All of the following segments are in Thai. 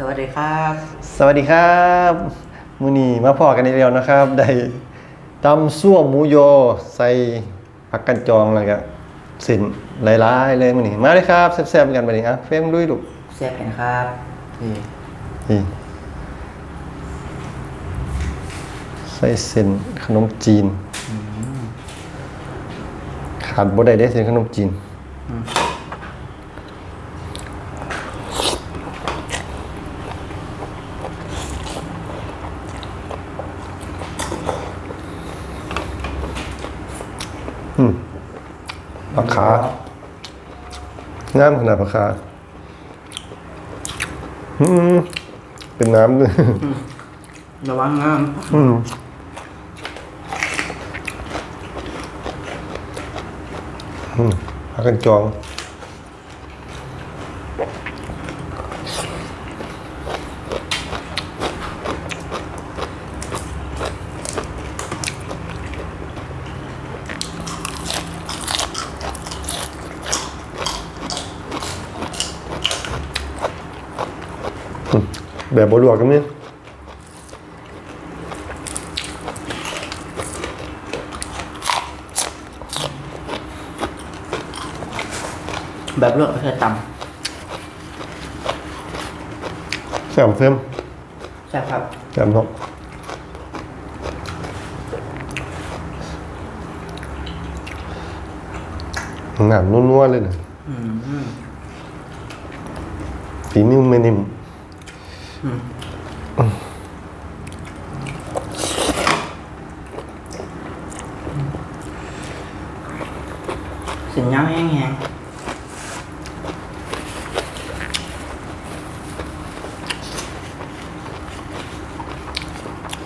สวัสดีครับ สวัสดีครับมือนี้มาพอกันอีกแล้วนะครับ ได้ตำซั่วหมูโยใส่ผักกันจองแล้วก็สินหลายๆเลยมือนี้มาเลยครับแซ่บๆกันไปนี้อะเฟรมลุยลูกเสียบเห็นครับนี่นี่ใส่เส้นขนมจีนขาดบ่ได้ได้เส้นขนมจีน ปลาขางามขนาดปลาขาอืมเป็นน้ำด้วยระวังน้อืมอืมพากันจอง แบบบลวกกันนี่ำแบบเลือกก็คือตแซ่บเพิ่มำใช่ครับ แซ่บเนาะหนามนัวๆเลยนะอืม ฝีนิ้วไม่นิ่ม สินย่างแห้งแห้ง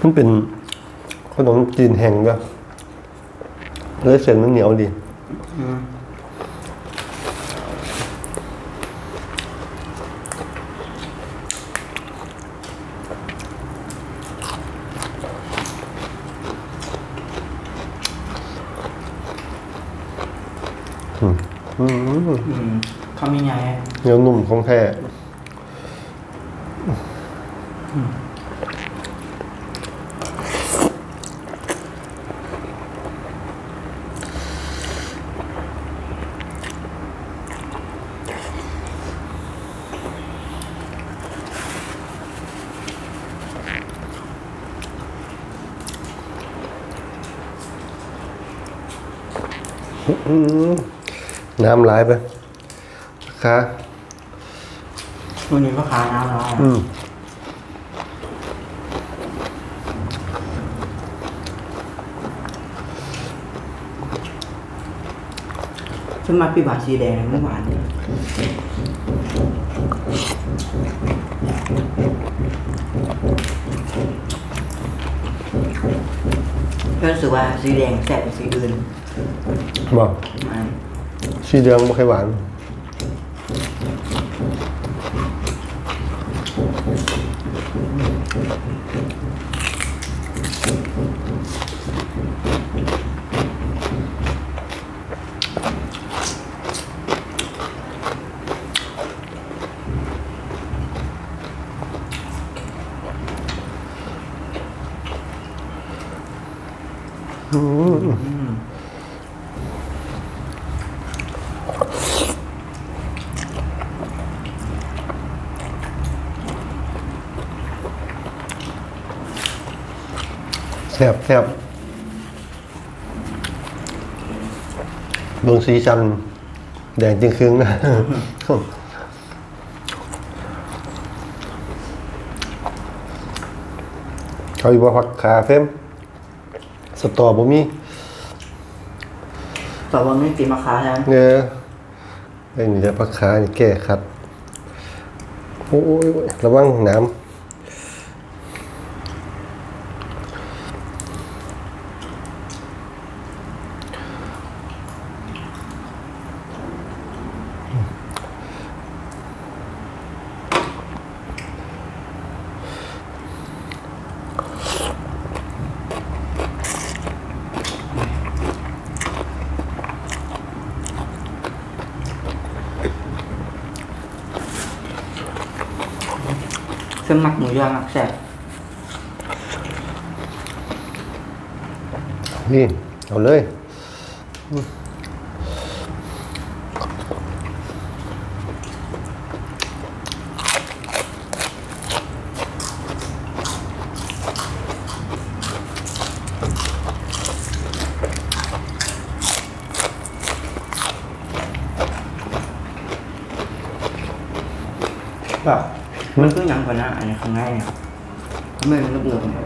มันเป็นขนมจีนแห้งด้วยเลยเส้นมันเหนียวดี อืม อื มอืมเขามีไงเหนียวนุ่มของแท้อืม น้ำไหลายไปค่ะวันนี้ก็ขายน้ำแล้วอืมฉันมาพี่บาทสีแดงเมื่อวานเนี่ยรู้สึกว่าสีแดงแสบกว่าสีอื่นบอก สีเหลืองไม่ค่อยหวานแซ่บแซ่บเบิ่งสีจันแดงจริงครึ่งนะเขาอยู่ว่าผักขาเฟมสตอบ่มีต่อวันนี้ตีมะขามแล้วเนื้อไอ้นี่จะผักขานี่แก้ขัด โอ้ยระวังน้ำ คือหมักหมูยอหมั กแซ่บนี่เอาเลยแบบมันคือหยังก่อนนะอันนี้ข้างในเนี่ยไม่เลือบๆเนี่ย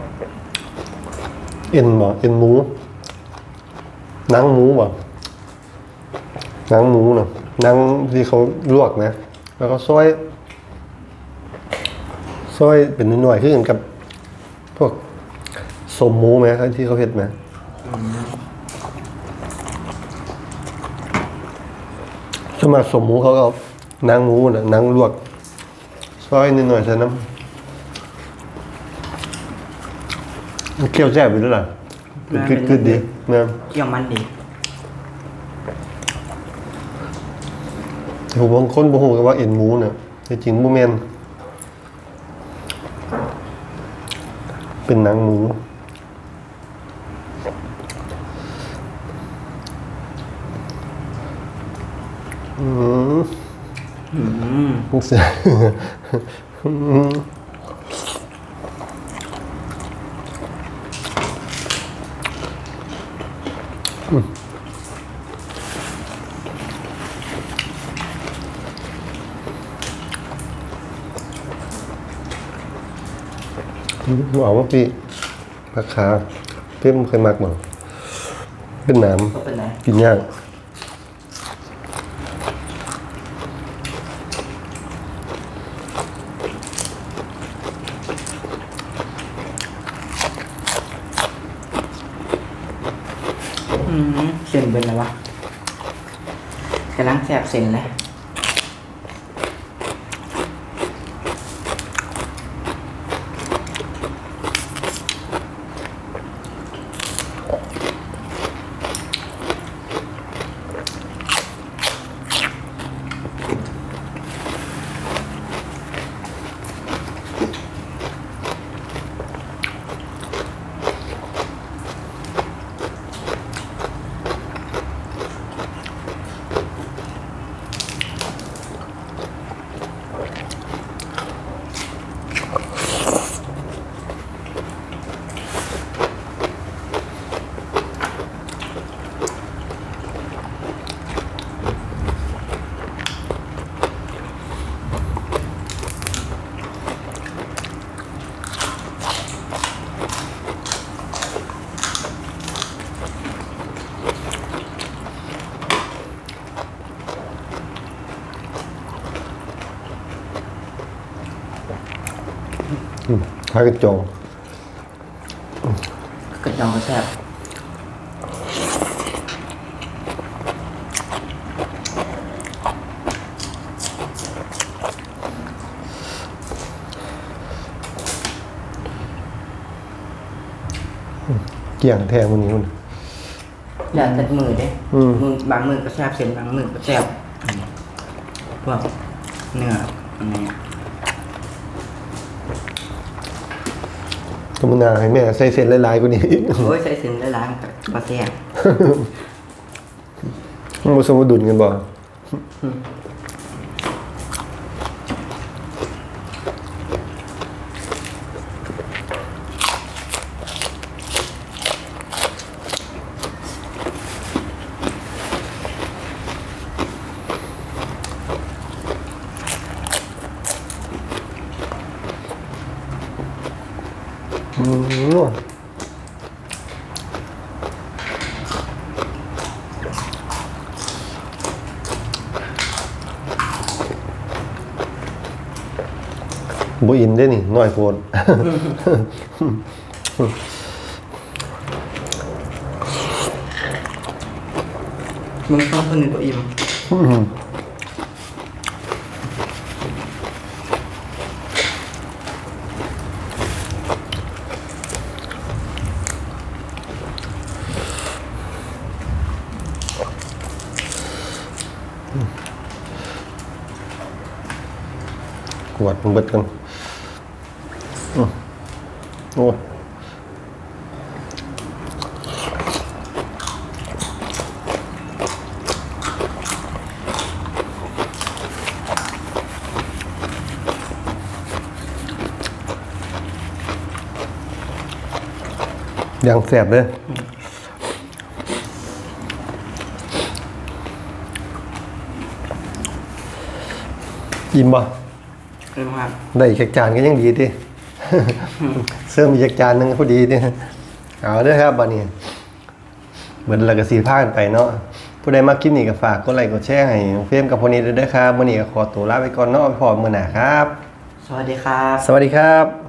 เอ็นบ่เอ็นหมูหนังหมูบ่หนังหมูน่ะหนังที่เขาลวกนะ แล้วก็ซอยซอยเป็นหน่วยๆคือกันกับ พวกสมหมูไหมที่เขาเฮ็ดไหมสมัครสมหมูเขาก็หนังหมูนะหนังลวก ซอยนิดหน่อยใส่น้ำเคี่ยวแซ่บอยู่ด้วยล่ะกึดกึดๆดีนะเกี่ยวมันดีผมบางคนบอกว่าเอ็นหมูเนี่ยแต่จริงบ่แม่นเป็นหนังหมูอืม อืมมันเสียอืมเอาว่าพี่ราคาเพิ่มเคยมักบ่เป็นหน้ก็เป็นไรำกินยาก เส้นเป็นอะไรวะกำลังแสบเส้นเลย ทายกระจงกระจองก็แซ่บเกี่ยงแท้มันนี้มัน แล้วแต่มือเด้อืม มือบางมือก็แซ่บเส้นบางมือก็แซ่บอืมพวกเนื้ออะไรเงี้ย ธรรมนาให้แม่ใส่เส้นหลายๆกว่านี้ โอ้ยใส่เส้นได้ล้างกับปลาแซ่บมันบ่สมดุลกันบ่ อืม บ่อินได้นี่น้อยโพดมึงชอบคนหนึ่งก็อิ่มกวดมันเบิดกัน โอ้ยังแสบเลยอิ่มบ่เริ่มครับได้อีกจักจานก็ยังดีดิ เสริมอีกจักจานหนึงก็พอดีดิเอาเด้อครับบัดนี้เหมือนเราก็สีผ้ากันไปเนาะผู้ใดมาคลิปนี้ก็ฝากกดไลค์กดแชร์ให้เฟรมกับพวกนี้ด้วยเด้อครับมื้อนี้ก็ขอตัวลาไปก่อนเนาะไปพบมื้อหน้าครับ สวัสดีครับ สวัสดีครับ